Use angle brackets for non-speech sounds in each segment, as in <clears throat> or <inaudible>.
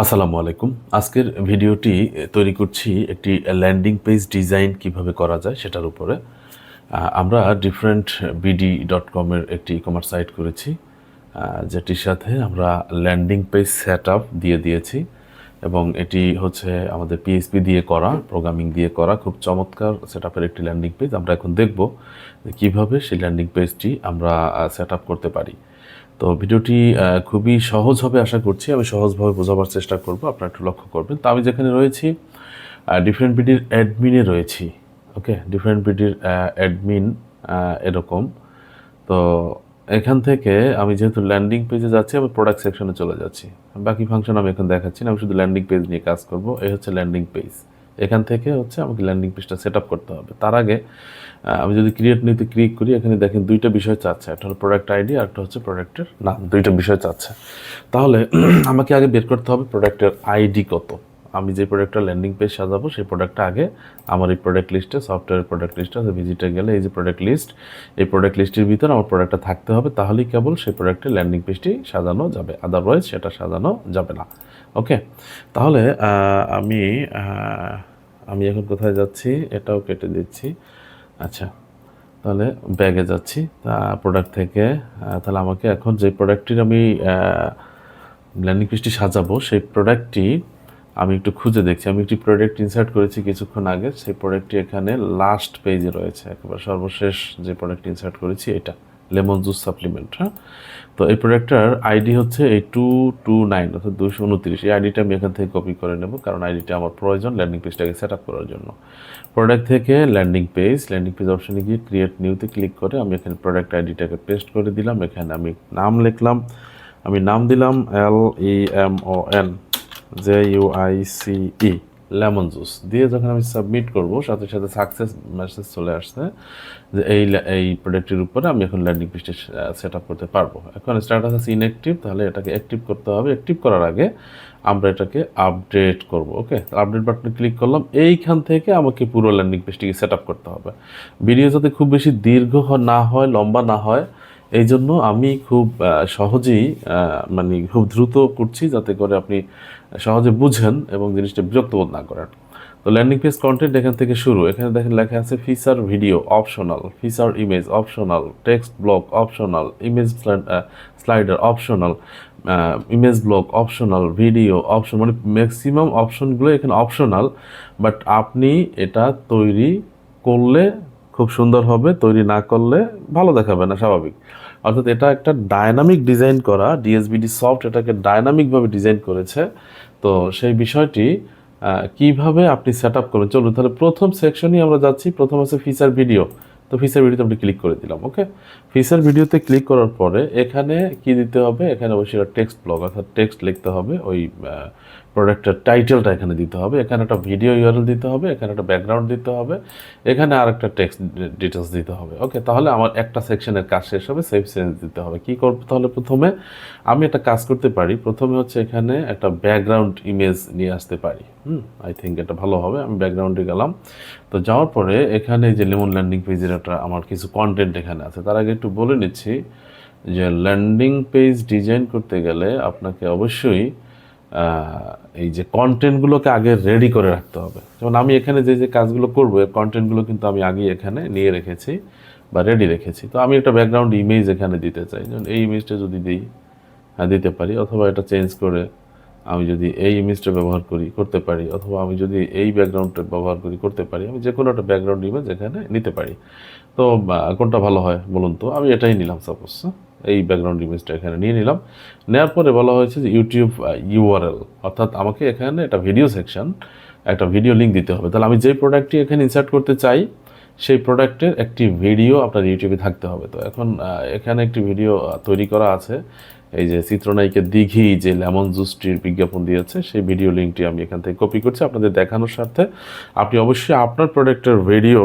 আসসালামু আলাইকুম। আজকের ভিডিওটি তৈরি করছি একটি ল্যান্ডিং পেজ ডিজাইন কীভাবে করা যায় সেটার উপরে। আমরা ডিফারেন্ট বিডি ডট কমের একটি কমার্স সাইট করেছি যেটির সাথে আমরা ল্যান্ডিং পেজ সেট দিয়ে দিয়েছি এবং এটি হচ্ছে আমাদের পিএসপি দিয়ে করা প্রোগ্রামিং দিয়ে করা। খুব চমৎকার সেট একটি ল্যান্ডিং পেজ। আমরা এখন দেখব যে কীভাবে সেই ল্যান্ডিং পেজটি আমরা সেট করতে পারি। তো ভিডিওটি খুবই সহজ হবে আশা করছি। আমি সহজভাবে বোঝাবার চেষ্টা করব, আপনারা একটু লক্ষ্য করবেন। তো আমি যেখানে রয়েছি ডিফারেন্ট বিডির অ্যাডমিনে রয়েছি ওকে ডিফারেন্ট বিডির অ্যাডমিন এরকম। তো এখান থেকে আমি যেহেতু ল্যান্ডিং পেজে যাচ্ছি, আমি প্রোডাক্ট সেকশনে চলে যাচ্ছি। বাকি ফাংশন আমি এখন দেখাচ্ছি না, আমি শুধু ল্যান্ডিং পেজ নিয়ে কাজ করব, এই হচ্ছে ল্যান্ডিং পেজ এখান থেকে হচ্ছে আমাকে ল্যান্ডিং পেজটা সেট আপ করতে হবে। তার আগে আমি যদি ক্রিয়েট নিতে ক্লিক করি, এখানে দেখেন দুইটা বিষয় চাচ্ছে। একটা হলো প্রোডাক্ট আইডি আর একটা হচ্ছে প্রোডাক্টের নাম। দুইটা বিষয় চাচ্ছে। তাহলে <clears throat> আমাকে আগে বের করতে হবে প্রোডাক্টের আইডি কত। আমি যে প্রোডাক্টটা ল্যান্ডিং পেজ সাজাবো, সেই প্রোডাক্টটা আগে আমার এই প্রোডাক্ট লিস্টে সফটওয়্যার প্রোডাক্ট লিস্টে আছে ভিজিটে গেলে এই যে প্রোডাক্ট লিস্ট এই প্রোডাক্ট লিস্টের ভিতরে আমার প্রোডাক্টটা থাকতে হবে। তাহলেই কেবল সেই প্রোডাক্টের ল্যান্ডিং পেজটি সাজানো যাবে। আদারওয়াইজ সেটা সাজানো যাবে না। ওকে তাহলে আমি আমি এখন কোথায় যাচ্ছি? এটাও কেটে দিচ্ছি। আচ্ছা তাহলে ব্যাগে যাচ্ছি। তা প্রোডাক্ট থেকে তাহলে আমাকে এখন যে প্রোডাক্টটির আমি ল্যান্ডিং পেজটি সাজাবো, সেই প্রোডাক্টটি আমি একটু খুঁজে দেখছি। আমি একটি প্রোডাক্ট ইনসার্ট করেছি কিছুক্ষণ আগে। সেই প্রোডাক্টটি এখানে লাস্ট পেজে রয়েছে। একেবারে সর্বশেষ যে প্রোডাক্ট ইনসার্ট করেছি, এটা। লেমন জুস সাপ্লিমেন্ট হ্যাঁ? তো এই প্রোডাক্টটার আইডি হচ্ছে এই টু টু নাইন অর্থাৎ দুশো উনত্রিশ। এই আইডিটা আমি এখান থেকে কপি করে নেব, কারণ আইডিটা আমার প্রয়োজন ল্যান্ডিং পেজটাকে সেট আপ করার জন্য। প্রোডাক্ট থেকে ল্যান্ডিং পেজ ল্যান্ডিং পেজ অপশানে গিয়ে ক্রিয়েট নিউতে ক্লিক করে আমি এখানে প্রোডাক্ট আইডিটাকে পেস্ট করে দিলাম। এখানে আমি নাম লিখলাম। আমি নাম দিলাম L E M O N J U I C E lemon juice দিয়ে যখন আমি সাবমিট করব, সাথে সাথে সাকসেস মেসেজ চলে আসছে যে এই এই প্রোডাক্টের উপরে আমি এখন ল্যান্ডিং পেজটা সেট আপ করতে পারব। এখন স্ট্যাটাস আছে ইনঅ্যাক্টিভ তাহলে এটাকে অ্যাক্টিভ করতে হবে। অ্যাক্টিভ করার আগে আমরা এটাকে আপডেট করব ওকে আপডেট বাটনে ক্লিক করলাম, এইখান থেকে আমাকে পুরো ল্যান্ডিং পেজটিকে সেট আপ করতে হবে। ভিডিও যাতে খুব বেশি দীর্ঘ না হয়, লম্বা না হয় এই জন্য আমি খুব সহজেই মানে খুব দ্রুত করছি যাতে করে আপনি সহজে বুঝেন এবং জিনিসটা বিরক্ত বোধ না করেন। তো ল্যান্ডিং পেজ কন্টেন্ট এখান থেকে শুরু। এখানে দেখেন লেখা আছে feature video optional feature image optional text block optional image slider optional image block optional video option মানে ম্যাক্সিমাম অপশনগুলো এখানে অপশনাল বাট আপনি এটা তৈরি করলে খুব সুন্দর হবে, তৈরি না করলে ভালো দেখাবে না, স্বাভাবিক। অর্থাৎ এটা একটা ডায়নামিক ডিজাইন করা ডিএসবিডি সফট এটাকে ডায়নামিকভাবে ডিজাইন করেছে। তো সেই বিষয়টি কীভাবে আপনি সেট আপ করবেন? চলুন তাহলে প্রথম সেকশনই আমরা যাচ্ছি, প্রথম আছে ফিচার ভিডিও তো ফিচার ভিডিওতে আপনি ক্লিক করে দিলাম ওকে ফিচার ভিডিওতে ক্লিক করার পরে এখানে কি দিতে হবে? এখানে অবশ্যই টেক্সট ব্লগ অর্থাৎ টেক্সট লিখতে হবে। ওই প্রোডাক্টের টাইটেলটা এখানে দিতে হবে। এখানে একটা ভিডিও ইউআরএল দিতে হবে। এখানে একটা ব্যাকগ্রাউন্ড দিতে হবে। এখানে আর একটা টেক্সট ডিটেলস দিতে হবে। ওকে তাহলে আমার একটা সেকশনের কাজ শেষ হবে। সেভ সেন্স দিতে হবে। কি করব তাহলে প্রথমে? আমি একটা কাজ করতে পারি। প্রথমে হচ্ছে এখানে একটা ব্যাকগ্রাউন্ড ইমেজ নিয়ে আসতে পারি। হুম আই থিঙ্ক এটা ভালো হবে। আমি ব্যাকগ্রাউন্ডে গেলাম। তো যাওয়ার পরে এখানে যে লেমন ল্যান্ডিং পেজের একটা আমার কিছু কন্টেন্ট এখানে আছে। তার আগে একটু বলে নিচ্ছি যে ল্যান্ডিং পেজ ডিজাইন করতে গেলে আপনাকে অবশ্যই এই যে কন্টেন্টগুলোকে আগে রেডি করে রাখতে হবে। যেমন আমি এখানে যে যে কাজগুলো করব, এর কন্টেন্টগুলো কিন্তু আমি আগে এখানে নিয়ে রেখেছি বা রেডি রেখেছি। তো আমি একটা ব্যাকগ্রাউন্ড ইমেজ এখানে দিতে চাই। যেমন এই ইমেজটা যদি দিই হ্যাঁ দিতে পারি, অথবা এটা চেঞ্জ করে আমি যদি এই ইমেজটা ব্যবহার করি, করতে পারি, অথবা আমি যদি এই ব্যাকগ্রাউন্ডটা ব্যবহার করি, করতে পারি, আমি যে কোনো একটা ব্যাকগ্রাউন্ড ইমেজ এখানে নিতে পারি। তো কোনটা ভালো হয় বলুন তো? আমি এটাই নিলাম সাপোজ এই ব্যাকগ্রাউন্ড ইমেজটা এখানে নিয়ে নিলাম। নেওয়ার পরে বলা হয়েছে যে ইউটিউব ইউআরএল অর্থাৎ আমাকে এখানে একটা ভিডিও সেকশন একটা ভিডিও লিঙ্ক দিতে হবে। তাহলে আমি যেই প্রোডাক্টটি এখানে ইনসার্ট করতে চাই, সেই প্রোডাক্টের একটি ভিডিও আপনার ইউটিউবে থাকতে হবে। তো এখন এখানে একটি ভিডিও তৈরি করা আছে। এই যে চিত্রনায়িকা দিঘি যে লেমন জুসটির বিজ্ঞাপন দিয়েছে, সেই ভিডিও লিঙ্কটি আমি এখান থেকে কপি করছি। আপনাদের দেখানোর স্বার্থে আপনি অবশ্যই আপনার প্রোডাক্টের ভিডিও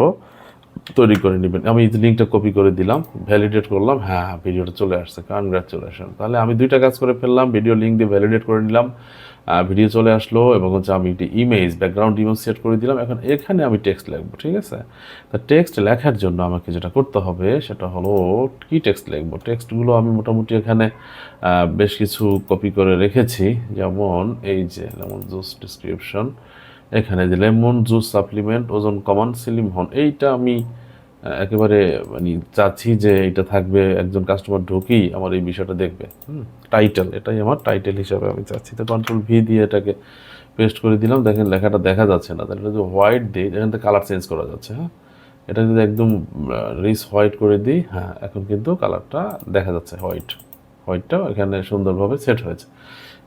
তৈরি করে নেবেন। আমি লিঙ্কটা কপি করে দিলাম ভ্যালিডেট করলাম হ্যাঁ ভিডিওটা চলে আসছে কনগ্রাচুলেশন তাহলে আমি দুইটা কাজ করে ফেললাম ভিডিও লিঙ্ক দিয়ে ভ্যালিডেট করে নিলাম। ভিডিও চলে আসলো এবং হচ্ছে আমি একটি ইমেজ ব্যাকগ্রাউন্ড ইমেজ সেট করে দিলাম। এখন এখানে আমি টেক্সট লিখব, ঠিক আছে? তা টেক্সট লেখার জন্য আমাকে যেটা করতে হবে, সেটা হলো কি টেক্সট লিখব? টেক্সটগুলো আমি মোটামুটি এখানে বেশ কিছু কপি করে রেখেছি। যেমন এই যে লেমন জুস ডিসক্রিপশন এখানে যে লেমন জুস সাপ্লিমেন্ট ওজন কমান, সিলিম হন, এইটা আমি একেবারে মানে চাচ্ছি যে এটা থাকবে, একজন কাস্টমার ঢুকেই আমার এই বিষয়টা দেখবে। টাইটেল এটাই আমার টাইটেল হিসাবে আমি চাচ্ছি। তো কন্ট্রোল ভি দিয়ে এটাকে পেস্ট করে দিলাম। দেখেন লেখাটা দেখা যাচ্ছে না। তাহলে যদি হোয়াইট দিই, এখান থেকে কালার চেঞ্জ করা যাচ্ছে হ্যাঁ? এটা যদি একদম রিস হোয়াইট করে দিই হ্যাঁ এখন কিন্তু কালারটা দেখা যাচ্ছে হোয়াইট হোয়াইটটা এখানে সুন্দরভাবে সেট হয়েছে।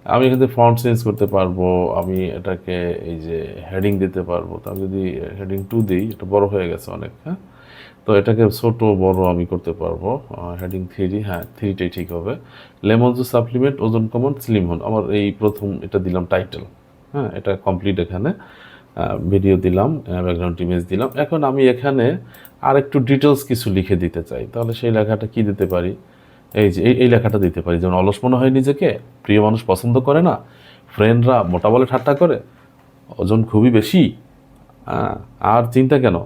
আমি এখান থেকে ফন্ট চেঞ্জ করতে পারব, আমি এটাকে এই যে হেডিং দিতে পারব, তো আমি যদি হেডিং টু দিই, এটা বড় হয়ে গেছে অনেক হ্যাঁ? তো এটাকে ছোট বড় আমি করতে পারব হেডিং থ্রি হ্যাঁ থ্রিটাই ঠিক হবে। লেমন জুস সাপ্লিমেন্ট ওজন কমন স্লিম হন আমার এই প্রথম এটা দিলাম টাইটেল হ্যাঁ এটা কমপ্লিট এখানে ভিডিও দিলাম ব্যাকগ্রাউন্ড ইমেজ দিলাম। এখন আমি এখানে আর একটু ডিটেলস কিছু লিখে দিতে চাই, তাহলে সেই লেখাটা কি দিতে পারি? এই যে এই লেখাটা দিতে পারি। যেমন অলস মনে হয় নিজেকে প্রিয় মানুষ পছন্দ করে না ফ্রেন্ডরা মোটা বলে ঠাট্টা করে ওজন খুবই বেশি হ্যাঁ, আর চিন্তা কেন?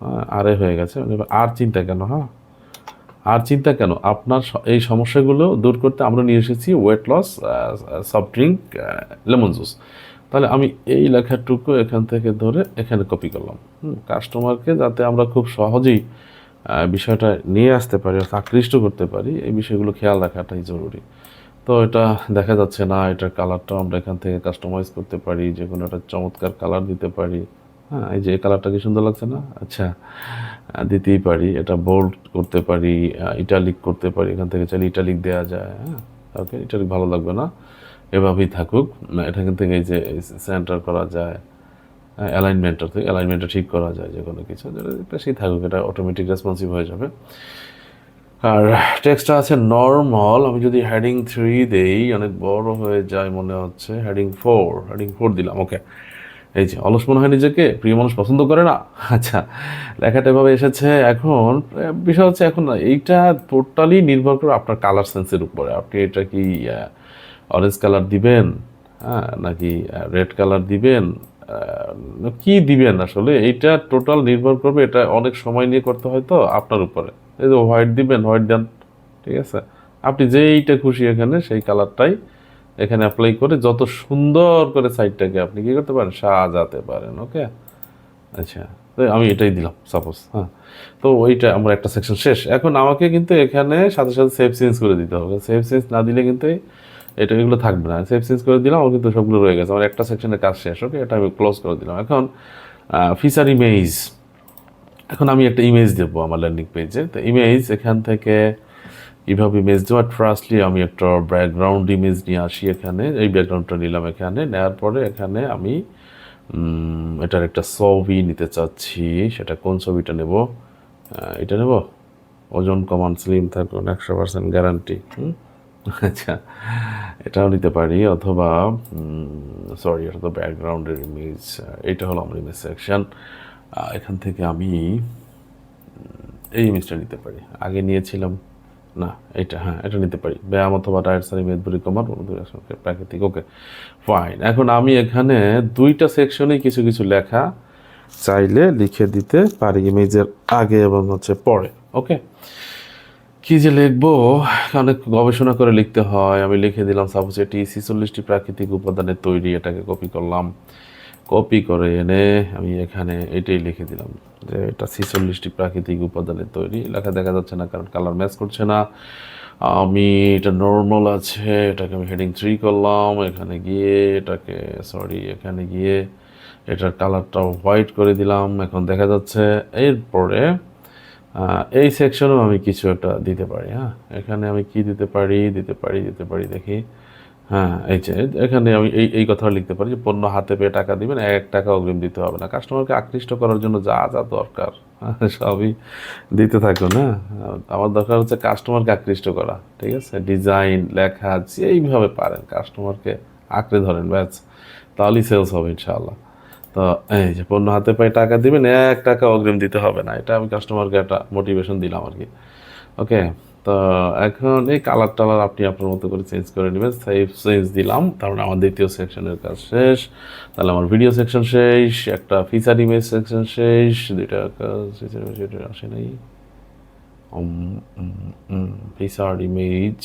হ্যাঁ, আরে হয়ে গেছে। আর চিন্তা কেন হ্যাঁ? আর চিন্তা কেন? আপনার এই সমস্যাগুলো দূর করতে আমরা নিয়ে এসেছি weight loss soft drink lemon juice তাহলে আমি এই লেখাটুকু এখান থেকে ধরে এখানে কপি করলাম। কাস্টমারকে যাতে আমরা খুব সহজেই বিষয়টা নিয়ে আসতে পারি, অর্থাৎ আকৃষ্ট করতে পারি, এই বিষয়গুলো খেয়াল রাখাটাই জরুরি। তো এটা দেখা যাচ্ছে না, এটার কালারটাও আমরা এখান থেকে কাস্টমাইজ করতে পারি যে কোনো একটা চমৎকার কালার দিতে পারি। হ্যাঁ এই যে কালারটা কি সুন্দর লাগছে না? আচ্ছা দিতেই পারি, এটা বোল্ড করতে পারি ইটালিক করতে পারি, এখান থেকে চাইলে ইটালিক দেওয়া যায় হ্যাঁ ওকে ইটালিক ভালো লাগবে না। এভাবেই থাকুক এখান থেকে এই যে সেন্টার করা যায়। অ্যালাইনমেন্টটা অ্যালাইনমেন্টটা ঠিক করা যায় যে কোনো কিছু যেটা বেশি থাকুক এটা অটোমেটিক রেসপন্সিভ হয়ে যাবে। আর টেক্সটটা আছে নর্মাল আমি যদি হেডিং থ্রি দেই অনেক বড় হয়ে যায় মনে হচ্ছে হেডিং ফোর হেডিং ফোর দিলাম ওকে এই যে অলস মনে হয় নিজেকে প্রিয় মানুষ পছন্দ করে না? আচ্ছা লেখাটা এভাবে এসেছে এখন বিষয় হচ্ছে এখন না, এইটা টোটালি নির্ভর করে আপনার কালার সেন্সের উপরে। আপনি এটা কি অরেঞ্জ কালার দিবেন হ্যাঁ নাকি রেড কালার দিবেন? কি দিবেন আসলে? এইটা টোটাল নির্ভর করবে, এটা অনেক সময় নিয়ে করতে হয় তো আপনার উপরে। এই যে হোয়াইট দিবেন হোয়াইট দেন, ঠিক আছে? আপনি যেইটা খুশি এখানে, সেই কালারটাই এখানে অ্যাপ্লাই করে যত সুন্দর করে সাইডটাকে আপনি কি করতে পারেন? সাজাতে পারেন ওকে আচ্ছা তো আমি এটাই দিলাম সাপোজ হ্যাঁ। তো ওইটা আমার একটা সেকশন শেষ। এখন আমাকে কিন্তু এখানে সাথে সাথে সেভ চেঞ্জ করে দিতে হবে। সেভ চেঞ্জ না দিলে কিন্তু এটা এগুলো থাকবে না। সেভ চেঞ্জ করে দিলাম কিন্তু সবগুলো রয়ে গেছে। আমার একটা সেকশনের কাজ শেষ ওকে এটা আমি ক্লোজ করে দিলাম। এখন ফিচার ইমেজ এখন আমি একটা ইমেজ দেবো আমার ল্যান্ডিং পেজে তো ইমেজ এখান থেকে কীভাবে ইমেজ দেবো। ফার্স্টলি আমি একটা ব্যাকগ্রাউন্ড ইমেজ নিয়ে আসি এখানে। এই ব্যাকগ্রাউন্ডটা নিলাম এখানে। নেওয়ার পরে এখানে আমি এটার একটা ছবি নিতে চাচ্ছি। সেটা কোন ছবিটা নেব? এটা নেব? ওজন কমান স্লিম থাকুন, একশো পার্সেন্ট গ্যারান্টি আচ্ছা এটাও নিতে পারি অথবা সরি এটা তো ব্যাকগ্রাউন্ডের ইমেজ এটা হলো আমার ইমেজ সেকশন এখান থেকে আমি এই ইমেজটা নিতে পারি। আগে নিয়েছিলাম, না, এটা হ্যাঁ এটা নিতে পারি। ব্যায়াম অথবা ডায়েট সারি মেদবুরি কমার প্রাকৃতিক, ওকে ফাইন এখন আমি এখানে দুইটা সেকশনেই কিছু কিছু লেখা চাইলে লিখে দিতে পারি ইমেজের আগে এবং হচ্ছে পরে ওকে কি যে লিখব? অনেক গবেষণা করে লিখতে হয়। আমি লিখে দিলাম সাপোজ এটি ছিচল্লিশটি প্রাকৃতিক উপাদানের তৈরি, এটাকে কপি করলাম। কপি করে এনে আমি এখানে এটাই লিখে দিলাম যে এটা ছিচল্লিশটি প্রাকৃতিক উপাদানের তৈরি। লেখা দেখা যাচ্ছে না, কারণ কালার ম্যাচ করছে না। আমি এটা নর্মাল আছে, এটাকে আমি হেডিং থ্রি করলাম, এখানে গিয়ে এটাকে সরি এখানে গিয়ে এটার কালারটা হোয়াইট করে দিলাম। এখন দেখা যাচ্ছে, এরপরে এই সেকশনেও আমি কিছু একটা দিতে পারি হ্যাঁ? এখানে আমি কি দিতে পারি দিতে পারি দিতে পারি দেখি। হ্যাঁ এই যে এখানে আমি এই এই কথা লিখতে পারি যে পণ্য হাতে পেয়ে টাকা দিবেন এক টাকা অগ্রিম দিতে হবে না। কাস্টমারকে আকৃষ্ট করার জন্য যা যা দরকার হ্যাঁ, সবই দিতে থাকুন হ্যাঁ? আমার দরকার হচ্ছে কাস্টমারকে আকৃষ্ট করা ঠিক আছে? ডিজাইন লেখা যেইভাবে পারেন কাস্টমারকে আঁকড়ে ধরেন ব্যাস। তাহলেই সেলস হবে ইনশাআল্লাহ। তো এই যে পণ্য হাতে পায়ে টাকা দিবেন, এক টাকা অগ্রিম দিতে হবে না। এটা আমি কাস্টমারকে একটা মোটিভেশন দিলাম আর কি। ওকে তো এখন এই কালার টালার আপনি আপনার মতো করে চেঞ্জ করে নেবেন। সেভ চেঞ্জ দিলাম। তারপরে আমার দ্বিতীয় সেকশনের কাজ শেষ। তাহলে আমার ভিডিও সেকশন শেষ, একটা ফিচার ইমেজ সেকশন শেষ, দুইটা কাজ আসে নাই। ফিচার ইমেজ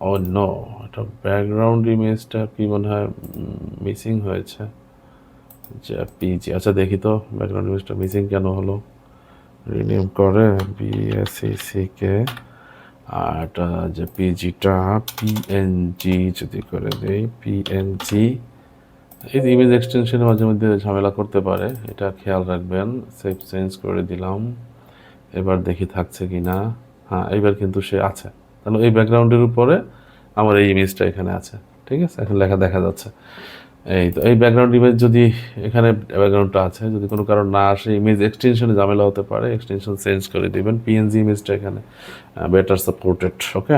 ও নো এটা ব্যাকগ্রাউন্ড ইমেজটা কি মনে হয় মিসিং হয়েছে। পিজি আচ্ছা দেখি তো ব্যাকগ্রাউন্ড ইমেজটা মিসিং কেন হলো। রিনিউম করে বিএসসি কে আর এটা যে পিজিটা পিএনজি যদি করে দেই পিএনজি এই ইমেজ এক্সটেনশনে মাঝে মধ্যে ঝামেলা করতে পারে, এটা খেয়াল রাখবেন সেভ চেঞ্জ করে দিলাম। এবার দেখি থাকছে কি না হ্যাঁ এইবার কিন্তু সে আছে। তাহলে এই ব্যাকগ্রাউন্ডের উপরে আমার এই ইমেজটা এখানে আছে, ঠিক আছে? এখন লেখা দেখা যাচ্ছে। এই তো, এই ব্যাকগ্রাউন্ড ইমেজ যদি এখানে ব্যাকগ্রাউন্ডটা আছে, যদি কোনো কারণ না আসে ইমেজ এক্সটেনশনে ঝামেলা হতে পারে এক্সটেনশন চেঞ্জ করে দিবেন। পিএনজি ইমেজটা এখানে বেটার সাপোর্টেড ওকে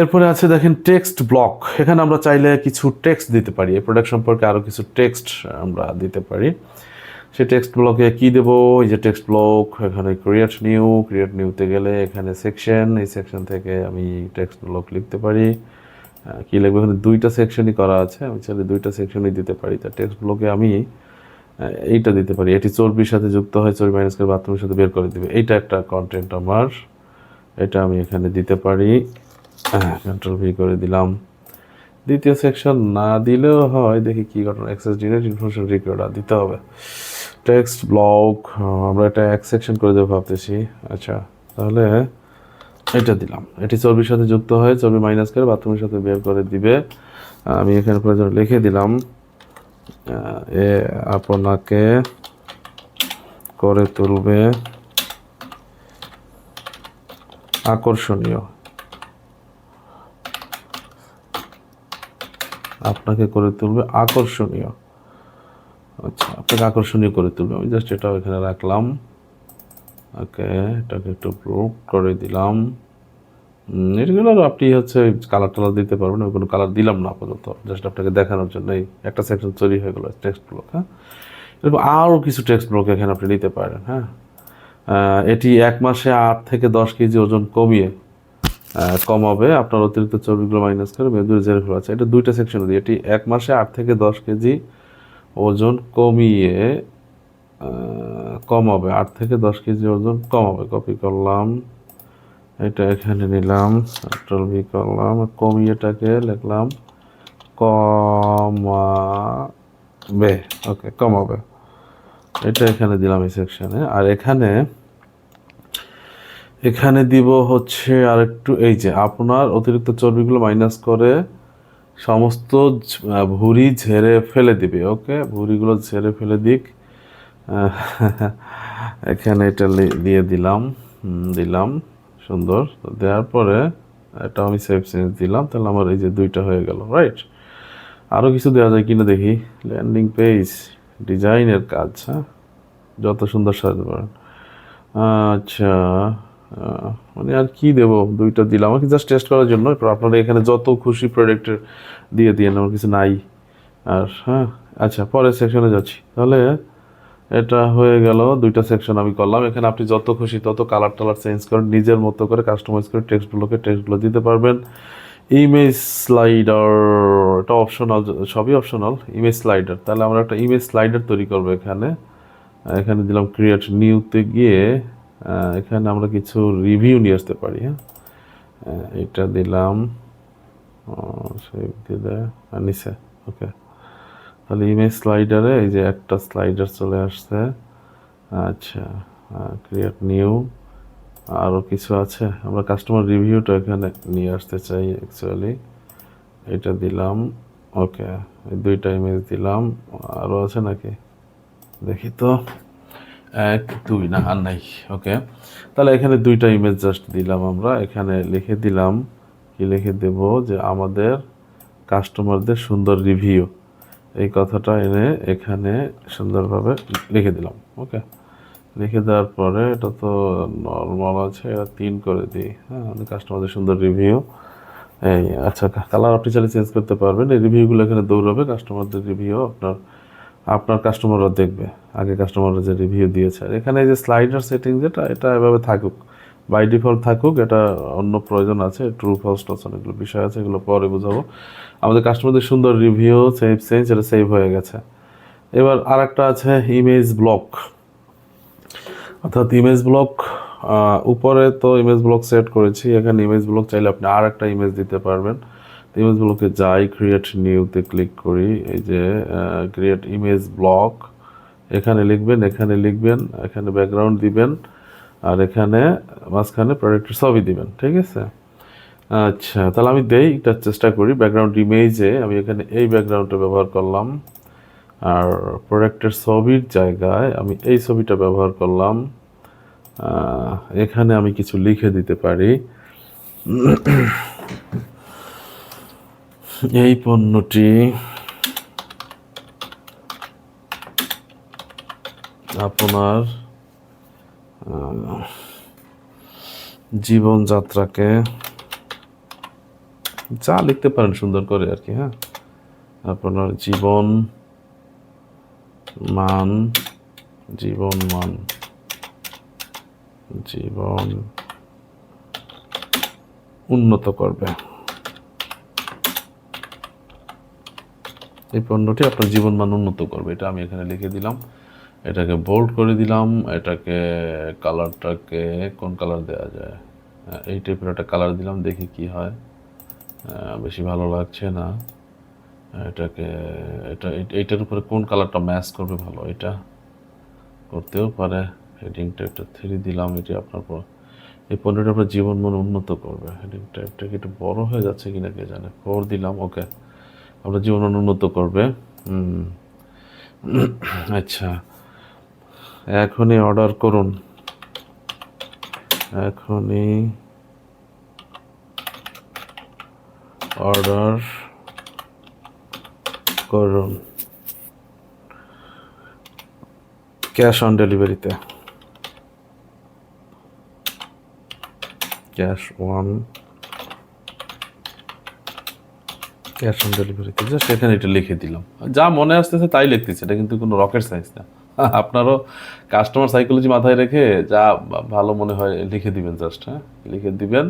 এরপরে আছে দেখেন টেক্সট ব্লক এখানে আমরা চাইলে কিছু টেক্সট দিতে পারি। এই প্রোডাক্ট সম্পর্কে আরও কিছু টেক্সট আমরা দিতে পারি। সেই টেক্সট ব্লকে কি দেবো? এই যে টেক্সট ব্লক এখানে ক্রিয়েট নিউ ক্রিয়েট নিউতে গেলে এখানে সেকশন এই সেকশন থেকে আমি টেক্সট ব্লক লিখতে পারি। কী লিখব? এখানে দুইটা সেকশনই করা আছে, আমি চাইলে দুইটা সেকশনই দিতে পারি। তা টেক্সট ব্লকে আমি এইটা দিতে পারি। এটি চর্বির সাথে যুক্ত হয়, চর্বি মাইনাস করে বাথরুমের সাথে বের করে দিবে। এইটা একটা কন্টেন্ট আমার। এটা আমি এখানে দিতে পারি। কন্ট্রোল ভি করে দিলাম। দ্বিতীয় সেকশন না দিলেও হয়, দেখি কী ঘটনা। অ্যাক্সেস ডিনেট ইনফরমেশন রিকোয়ার্ড দিতে হবে। টেক্সট ব্লক আমরা এটা এক সেকশন করে দেবো ভাবতেছি। আচ্ছা তাহলে এটা দিলাম। এটি চর্বির সাথে যুক্ত হয়ে চর্বি মাইনাস করে বাথরুমের সাথে বের করে দিবে। আমি এখানে প্রয়োজন লিখে দিলাম এ আপনাকে করে তুলবে আকর্ষণীয়। আপনাকে করে তুলবে আকর্ষণীয়। আচ্ছা আপনাকে আকর্ষণীয় করে তুলবে। আমি জাস্ট এটাও এখানে রাখলাম। ওকে, এটাকে একটু গ্রুপ করে দিলাম। এগুলো আপনি হচ্ছে কালার টালার দিতে পারবেন, আমি কোনো কালার দিলাম না আপাতত। জাস্ট আপনাকে দেখানোর জন্য এই একটা সেকশন তৈরি হয়ে গেলো টেক্সট ব্লক হ্যাঁ? এরকম আরও কিছু টেক্সট ব্লক এখানে আপনি নিতে পারেন হ্যাঁ? এটি এক মাসে আট থেকে দশ কেজি ওজন কমিয়ে কমাবে। আপনার অতিরিক্ত চর্বিগুলো মাইনাস করে মেদুর জেরে ফেলা এটা দুইটা সেকশন দিয়ে, এটি এক মাসে আট থেকে দশ কেজি ওজন কমিয়ে কমাবে। আট থেকে দশ কেজি ওজন কমাবে। কপি করলাম। এটা এখানে নিলাম। কন্ট্রোল করলাম। কমিয়েটাকে লিখলাম, কমাবে। ওকে কমাবে। এটা এখানে দিলাম এই সেকশনে আর এখানে এখানে দিব হচ্ছে আর একটু এই যে আপনার অতিরিক্ত চর্বিগুলো মাইনাস করে সমস্ত ভুঁড়ি ঝেড়ে ফেলে দিবে, ওকে? ভুঁড়িগুলো ঝেড়ে ফেলে দিক। <laughs> এখানে এটা দিয়ে দিলাম। দিলাম। সুন্দর। দেওয়ার পরে এটা আমি সেভ চেঞ্জ দিলাম। তাহলে আমার এই যে দুইটা হয়ে গেল রাইট আরও কিছু দেওয়া যায় কিনা দেখি। ল্যান্ডিং পেজ ডিজাইনের কাজ হ্যাঁ? যত সুন্দর পারেন আচ্ছা। মানে আর কি দেব? দুইটা দিলাম আমাকে জাস্ট টেস্ট করার জন্য। এরপর আপনারা এখানে যত খুশি প্রোডাক্টের দিয়ে দিয়ে আমার কিছু নাই। আর হ্যাঁ আচ্ছা পরের সেকশনে যাচ্ছি। তাহলে এটা হয়ে গেল, দুইটা সেকশন আমি করলাম। এখানে আপনি যত খুশি তত কালার টালার চেঞ্জ করেন নিজের মতো করে কাস্টমাইজ করে টেক্সটগুলোকে টেক্সটগুলো দিতে পারবেন। ইমেজ স্লাইডার এটা অপশনাল সবই অপশনাল ইমেজ স্লাইডার তাহলে আমরা একটা ইমেজ স্লাইডার তৈরি করব এখানে। এখানে দিলাম ক্রিয়েট নিউতে গিয়ে এখানে আমরা কিছু রিভিউ নিয়ে আসতে পারি হ্যাঁ? এটা দিলাম। নিচে ওকে তাহলে ইমেজ স্লাইডারে এই যে একটা স্লাইডার চলে আসছে। আচ্ছা ক্রিয়েট নিউ আরও কিছু আছে? আমরা কাস্টমার রিভিউটা এখানে নিয়ে আসতে চাই অ্যাকচুয়ালি এটা দিলাম ওকে দুইটা ইমেজ দিলাম। আরও আছে নাকি? দেখি তো। এক, দুই, না, আর নাই, ওকে? তাহলে এখানে দুইটা ইমেজ জাস্ট দিলাম আমরা। এখানে লিখে দিলাম, কি লিখে দেব? যে আমাদের কাস্টমারদের সুন্দর রিভিউ এই কথাটা এনে এখানে সুন্দরভাবে লিখে দিলাম, ওকে? লিখে দেওয়ার পরে এটা তো নর্মাল আছে এটা তিন করে দিই। হ্যাঁ কাস্টমারদের সুন্দর রিভিউ এই আচ্ছা কালার আপনি চাইলে চেঞ্জ করতে পারবেন। এই রিভিউগুলো এখানে দৌড়াবে কাস্টমারদের রিভিউ আপনার আপনার কাস্টমাররা দেখবে। আগে কাস্টমাররা যে রিভিউ দিয়েছে। আর এখানে যে স্লাইডার সেটিং যেটা, এটা এভাবে থাকুক। বাই ডিফল্ট থাকুক, এটা অন্য প্রয়োজন আছে ট্রু ফলস টস অনেকগুলো বিষয় আছে, এগুলো পরে বোঝাবো। আমাদের কাস্টমারদের সুন্দর রিভিউ সেভ চেঞ্জ এটা সেভ হয়ে গেছে। এবার আর একটা আছে ইমেজ ব্লক অর্থাৎ ইমেজ ব্লক উপরে তো ইমেজ ব্লক সেট করেছি। এখানে ইমেজ ব্লক চাইলে আপনি আর একটা ইমেজ দিতে পারবেন। ইমেজ ব্লকে যাই ক্রিয়েট নিউতে ক্লিক করি, এই যে ক্রিয়েট ইমেজ ব্লক এখানে লিখবেন এখানে লিখবেন, এখানে ব্যাকগ্রাউন্ড দিবেন, আর এখানে মাঝখানে প্রোডাক্টের ছবি দিবেন, ঠিক আছে? আচ্ছা তাহলে আমি দেই এটা চেষ্টা করি ব্যাকগ্রাউন্ড ইমেজে আমি এখানে এই ব্যাকগ্রাউন্ডটা ব্যবহার করলাম, আর প্রোডাক্টের ছবির জায়গায় আমি এই ছবিটা ব্যবহার করলাম এখানে আমি কিছু লিখে দিতে পারি। এই পণ্যটি আপনার জীবনযাত্রাকে যা লিখতে পারেন সুন্দর করে আর কি হ্যাঁ? আপনার জীবন মান জীবন মান, জীবন উন্নত করবে। এই পণ্যটি আপনার জীবন মান উন্নত করবে। এটা আমি এখানে লিখে দিলাম। এটাকে বোল্ড করে দিলাম। এটাকে কালারটাকে কোন কালার দেওয়া যায়? এই টাইপের একটা কালার দিলাম, দেখি কি হয়। বেশি ভালো লাগছে না। এটাকে, এটা এইটার উপরে কোন কালারটা ম্যাচ করবে ভালো? এটা করতেও পারে। হেডিং টাইপটা থ্রি দিলাম, এটি আপনার পর এই পণ্যটা আপনার জীবন মন উন্নত করবে। হেডিং টাইপটা কি একটু বড় হয়ে যাচ্ছে কিনা কে জানে? ফোর দিলাম ওকে আপনার জীবন উন্নত করবে। আচ্ছা এখনই অর্ডার করুন। এখনই অর্ডার করুন। ক্যাশ অন ডেলিভারিতে ক্যাশ ওয়ান ক্যাশ অন ডেলিভারিতে জাস্ট এখানে এটা লিখে দিলাম। যা মনে আসতেছে তাই লিখতেছে, এটা কিন্তু কোনো রকেট সাইন্স না। <laughs> আপনারও কাস্টমার সাইকোলজি মাথায় রেখে যা ভালো মনে হয় লিখে দিবেন জাস্ট হ্যাঁ? লিখে দিবেন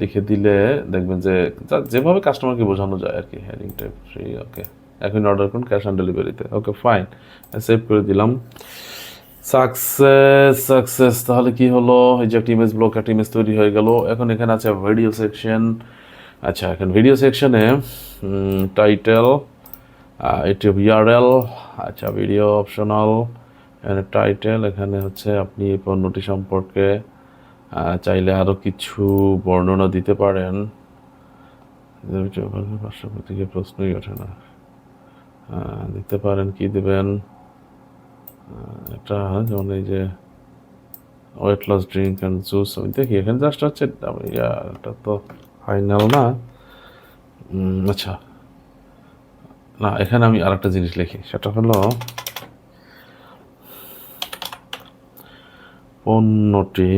লিখে দিলে দেখবেন যে যেভাবে কাস্টমারকে বোঝানো যায় আর কি হেডিং টাইপ ফ্রি ওকে এখন অর্ডার করুন ক্যাশ অন ডেলিভারিতে ওকে ফাইন সেভ করে দিলাম। সাকসেস সাকসেস তাহলে কি হলো? এই যে একটা ইমেজ ব্লক একটা ইমেজ তৈরি হয়ে গেল। এখন এখানে আছে ভিডিও সেকশন আচ্ছা এখন ভিডিও সেকশনে টাইটেল এটি ইউআরএল আচ্ছা ভিডিও অপশনাল এখানে টাইটেল এখানে হচ্ছে আপনি এই পণ্যটি সম্পর্কে চাইলে আরও কিছু বর্ণনা দিতে পারেন। পার্শ্ব থেকে প্রশ্নই ওঠে না। দিতে পারেন, কি দেবেন? এটা যেমন এই যে weight loss drink and juice আমি দেখি, এখানে জাস্ট হচ্ছে এটা তো ফাইনাল না আচ্ছা। না, এখানে আমি আরেকটা জিনিস লিখি। সেটা হলো পণ্যটি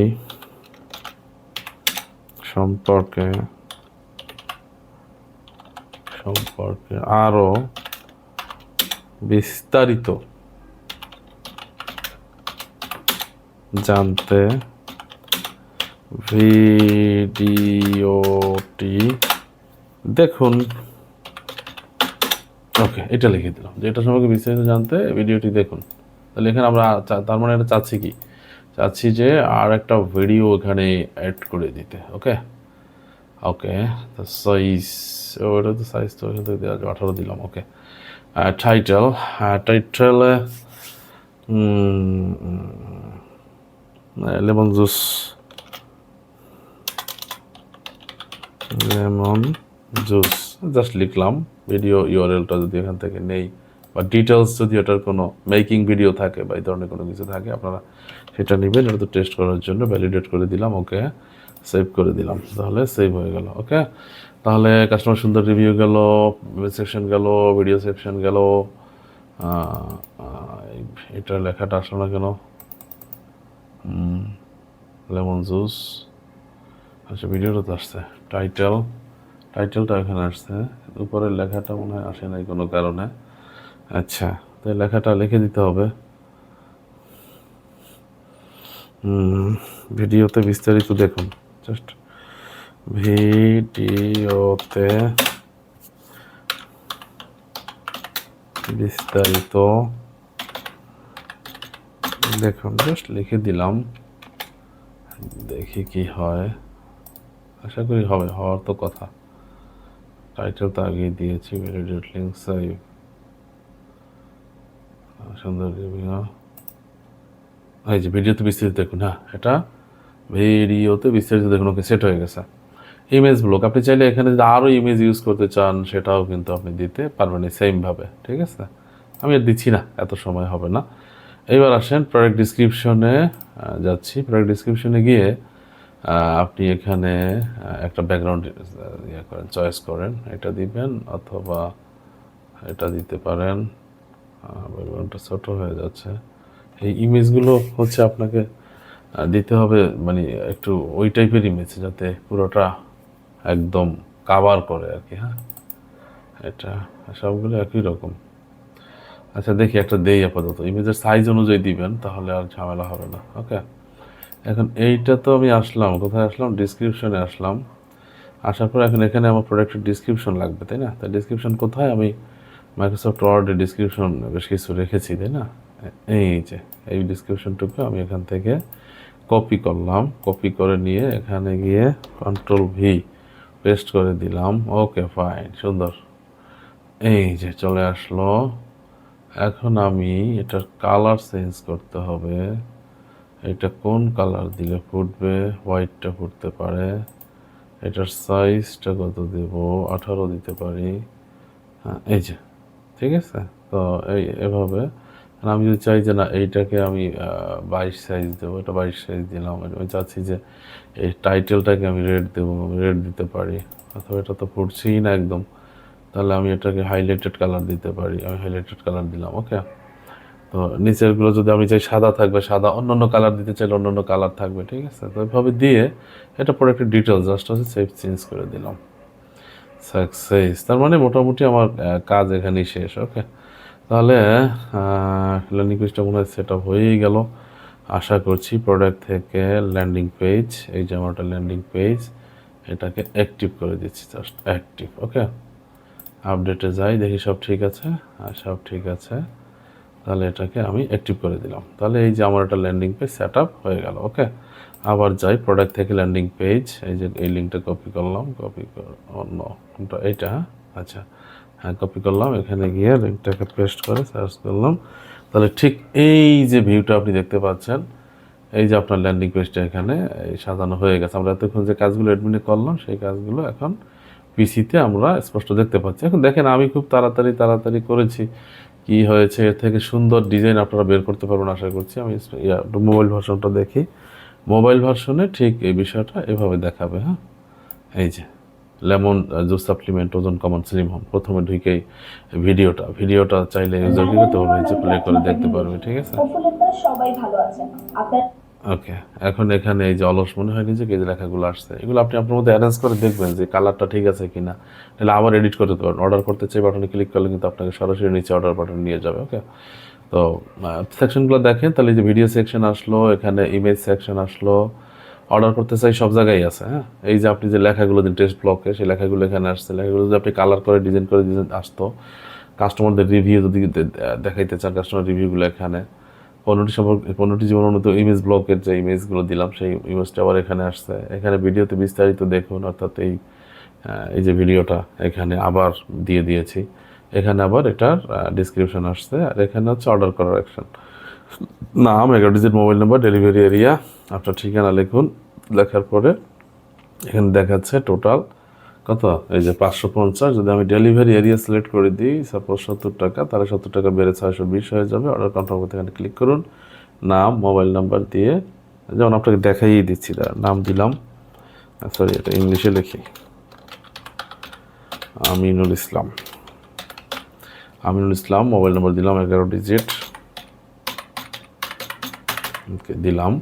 সম্পর্কে সম্পর্কে আরও বিস্তারিত জানতে ভিডিওটি দেখুন। ওকে এটা লিখে দিলাম যে এটা সম্পর্কে বিস্তারিত জানতে ভিডিওটি দেখুন। তাহলে এখানে আমরা তার মানে এটা চাচ্ছি কি? চাচ্ছি যে আর একটা ভিডিও এখানে অ্যাড করে দিতে ওকে ওকে সাইজ ওটা তো সাইজ তো এখান থেকে দেওয়া আঠারো দিলাম okay title title lemon juice. Lemon juice just লিখলাম। ভিডিও ইউআরএলটা যদি এখান থেকে নেই, বা ডিটেলস যদি ওটার কোনো মেকিং ভিডিও থাকে বা এই ধরনের কোনো কিছু থাকে, আপনারা সেটা নেবেন, এটা তো টেস্ট করার জন্য ভ্যালিডেট করে দিলাম ওকে সেভ করে দিলাম, তাহলে সেভ হয়ে গেল ওকে তাহলে কাস্টমার সুন্দর রিভিউ গেল সেকশন গেল ভিডিও সেকশন গেল এটা লেখাটা আসলো না কেন? Lemon juice. আচ্ছা ভিডিওটা তো আসছে। টাইটেল টাইটেলটা এখানে আসছে। উপরের লেখাটা মনে হয় আসে নাই কোনো কারণে। আচ্ছা তো লেখাটা লিখে দিতে হবে। ভিডিওতে বিস্তারিত দেখুন। জাস্ট ভিডিওতে বিস্তারিত দেখুন। জাস্ট লিখে দিলাম। দেখি কি হয়। আশা করি হবে, হওয়ার তো কথা। টাইটেল তো আগেই দিয়েছি ভিডিও লিঙ্ক সেভ সুন্দর এই যে ভিডিওতে বিস্তারিত দেখুন হ্যাঁ এটা ভিডিওতে বিস্তারিত দেখুন, ওকে সেট হয়ে গেছে। ইমেজ ব্লক আপনি চাইলে এখানে যদি আরও ইমেজ ইউজ করতে চান, সেটাও কিন্তু আপনি দিতে পারবেন সেমভাবে ঠিক আছে? আমি আর দিচ্ছি না, এত সময় হবে না। এইবার আসেন প্রোডাক্ট ডিসক্রিপশনে যাচ্ছি। প্রোডাক্ট ডিসক্রিপশনে গিয়ে আপনি এখানে একটা ব্যাকগ্রাউন্ড ইয়ে করেন চয়েস করেন। এটা দিবেন অথবা এটা দিতে পারেন। ব্যাকগ্রাউন্ডটা ছোট হয়ে যাচ্ছে। এই ইমেজগুলো হচ্ছে আপনাকে দিতে হবে মানে একটু ওই টাইপের ইমেজ যাতে পুরোটা একদম কাভার করে আর কি হ্যাঁ? এটা, সবগুলো একই রকম। আচ্ছা দেখি, একটা দেই আপাতত। ইমেজের সাইজ অনুযায়ী দিবেন, তাহলে আর ঝামেলা হবে না ওকে এখন এইটা তো আমি আসলাম, কোথায় আসলাম? ডিসক্রিপশনে আসলাম। আসার পর এখন এখানে আমার প্রোডাক্টের ডিসক্রিপশন লাগবে, তাই না? তাই ডিসক্রিপশন কোথায়? আমি মাইক্রোসফট ওয়ার্ডে ডিসক্রিপশন বেশ কিছু রেখেছি, তাই না? এই যে, এই ডিসক্রিপশনটুকু আমি এখান থেকে কপি করলাম। কপি করে নিয়ে এখানে গিয়ে কন্ট্রোল ভি পেস্ট করে দিলাম। ওকে ফাইন সুন্দর। এই যে, চলে আসলো। এখন আমি এটার কালার চেঞ্জ করতে হবে। এটা কোন কালার দিলে ফুটবে? হোয়াইটটা ফুটতে পারে। এটার সাইজটা কত দেব? আঠারো দিতে পারি। হ্যাঁ এই যে, ঠিক আছে? তো এই এভাবে। আমি যদি চাই যে না, এইটাকে আমি বাইশ সাইজ দেবো, এটা বাইশ সাইজ দিলাম। আমি চাচ্ছি যে এই টাইটেলটাকে আমি রেড দেবো রেড দিতে পারি। অথবা এটা তো ফুটছেই না একদম। তাহলে আমি এটাকে হাইলাইটেড কালার দিতে পারি। আমি হাইলাইটেড কালার দিলাম ওকে তো নিচেরগুলো যদি আমি চাই সাদা থাকবে, সাদা অন্য অন্য কালার দিতে চাইলে অন্য অন্য কালার থাকবে, ঠিক আছে? তো এভাবে দিয়ে এটা পরে একটা ডিটেলস জাস্ট হচ্ছে সেভ চেঞ্জ করে দিলাম। সাকসেস তার মানে মোটামুটি আমার কাজ এখানেই শেষ ওকে তাহলে ল্যান্ডিং পেজটা মনে হয় সেট আপ হয়েই গেল। আশা করছি প্রোডাক্ট থেকে ল্যান্ডিং পেজ এই যে আমার ল্যান্ডিং পেজ এটাকে অ্যাক্টিভ করে দিচ্ছি জাস্ট অ্যাক্টিভ ওকে আপডেটে যাই, দেখি সব ঠিক আছে? আর সব ঠিক আছে। তাহলে এটাকে আমি অ্যাক্টিভ করে দিলাম। তাহলে এই যে আমার একটা ল্যান্ডিং পেজ সেট হয়ে গেল ওকে আবার যাই প্রোডাক্ট থেকে ল্যান্ডিং পেজ এই যে এই লিঙ্কটা কপি করলাম কপি অন্য এইটা হ্যাঁ? আচ্ছা হ্যাঁ কপি করলাম, এখানে গিয়ে লিঙ্কটাকে পেস্ট করে সার্চ করলাম। তাহলে ঠিক এই যে ভিউটা আপনি দেখতে পাচ্ছেন, এই যে আপনার ল্যান্ডিং পেজটা এখানে সাজানো হয়ে গেছে। আমরা এতক্ষণ যে কাজগুলো অ্যাডমিনে করলাম, সেই কাজগুলো এখন পিসিতে আমরা স্পষ্ট দেখতে পাচ্ছি। এখন দেখেন আমি খুব তাড়াতাড়ি তাড়াতাড়ি করেছি। কি হয়েছে, এর থেকে সুন্দর ডিজাইন আপনারা বের করতে পারবেন আশা করছি। আমি মোবাইল ভার্সনটা দেখি। মোবাইল ভার্সনে ঠিক এই বিষয়টা এভাবে দেখাবে হ্যাঁ? এই যে, লেমন জুস সাপ্লিমেন্ট ওজন কমন, স্লিম হোম, প্রথমে ঢুকেই ভিডিওটা। ভিডিওটা চাইলে ইউজার করে দেখতে পারবে, ঠিক আছে? সবাই ভালো আছেন। আপনার ওকে এখন এখানে এই যে অলস মনে হয় লেখাগুলো আসছে, এগুলো আপনি আপনার মধ্যে অ্যারেঞ্জ করে দেখবেন যে কালারটা ঠিক আছে কিনা। তাহলে আবার এডিট করতে পারেন। অর্ডার করতে চাই বাটনে ক্লিক করলে কিন্তু আপনাকে সরাসরি নিচে অর্ডার বাটন নিয়ে যাবে ওকে তো সেকশনগুলো দেখেন। তাহলে যে ভিডিও সেকশন আসলো, এখানে ইমেজ সেকশন আসলো। অর্ডার করতে চাই সব জায়গায় আছে হ্যাঁ? এই যে আপনি যে লেখাগুলো দিন টেক্সট ব্লকে সেই লেখাগুলো এখানে আসছে। লেখাগুলো যদি আপনি কালার করে ডিজাইন করে আসতো। কাস্টমারদের রিভিউ যদি দেখাইতে চান কাস্টমার রিভিউগুলো এখানে। পনেরোটি সম্পর্কে পনেরোটি জীবন উন্নত ইমেজ ব্লকের যে ইমেজগুলো দিলাম, সেই ইমেজটা আবার এখানে আসছে। এখানে ভিডিওতে বিস্তারিত দেখুন, অর্থাৎ এই এই যে ভিডিওটা এখানে আবার দিয়ে দিয়েছি। এখানে আবার এটার ডিসক্রিপশন আসছে, আর এখানে হচ্ছে অর্ডার করার অ্যাকশন নাম, এগারো digit mobile number delivery area আপনার ঠিকানা লিখুন। লেখার পরে এখানে দেখাচ্ছে টোটাল কত? এই যে পাঁচশো পঞ্চাশ, যদি আমি ডেলিভারি এরিয়া সিলেক্ট করে দিই সাপোজ সত্তর টাকা, তাহলে সত্তর টাকা বেড়ে ছয়শো বিশ হয়ে যাবে। অর্ডার কনফার্ম করতে এখানে ক্লিক করুন। নাম মোবাইল নাম্বার দিয়ে, যেমন আপনাকে দেখাইয়ে দিচ্ছি নাম দিলাম। সরি এটা ইংলিশে লিখি। আমিনুল ইসলাম। আমিনুল ইসলাম মোবাইল নাম্বার দিলাম এগারো ডিজিট ওকে দিলাম।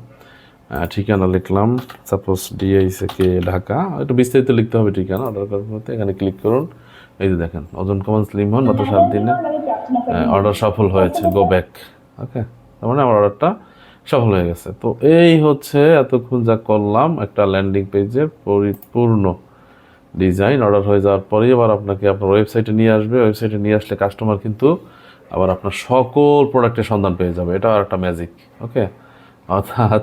ঠিকানা লিখলাম। সাপোজ ডিআইসে ঢাকা একটু বিস্তারিত লিখতে হবে ঠিকানা অর্ডার করার মধ্যে এখানে ক্লিক করুন। এই যে দেখেন ওজন কমান স্লিম হন মাত্র সাত দিনে অর্ডার সফল হয়েছে। গো ব্যাক ওকে তার মানে আমার অর্ডারটা সফল হয়ে গেছে। তো এই হচ্ছে, এতক্ষণ যা করলাম, একটা ল্যান্ডিং পেজের পরিপূর্ণ ডিজাইন অর্ডার হয়ে যাওয়ার পরেই আবার আপনাকে আপনার ওয়েবসাইটে নিয়ে আসবে। ওয়েবসাইটে নিয়ে আসলে কাস্টমার কিন্তু আবার আপনার সকল প্রোডাক্টের সন্ধান পেয়ে যাবে। এটা আর একটা ম্যাজিক ওকে অর্থাৎ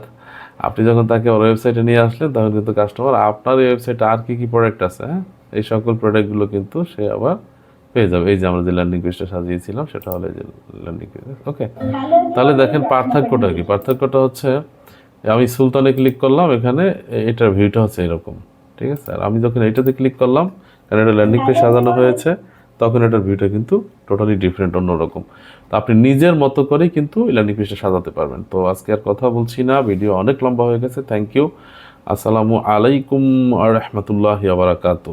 আপনি যখন তাকে ওর ওয়েবসাইটে নিয়ে আসলেন তখন কিন্তু কাস্টমার আপনার এই ওয়েবসাইটে আর কি কি প্রোডাক্ট আছে হ্যাঁ? এই সকল প্রোডাক্টগুলো কিন্তু সে আবার পেয়ে যাবে। এই যে আমরা যে ল্যান্ডিং পেজটা সাজিয়েছিলাম সেটা হলো এই যে ল্যান্ডিং পেজ ওকে তাহলে দেখেন পার্থক্যটা কি? পার্থক্যটা হচ্ছে আমি সুলতানে ক্লিক করলাম এখানে এটার ভিউটা হচ্ছে এরকম। ঠিক আছে? আর আমি যখন এইটাতে ক্লিক করলাম কারণ এটা ল্যান্ডিং পেজ সাজানো হয়েছে। তখন এটার ভিউটা কিন্তু টোটালি ডিফারেন্ট অন্যরকম। তো আপনি নিজের মতো করে কিন্তু ইলানি পেজটা সাজাতে পারবেন। তো আজকে আর কথা বলছি না ভিডিও অনেক লম্বা হয়ে গেছে থ্যাংক ইউ আসসালামু আলাইকুম রহমতুল্লাহ বারাকাতু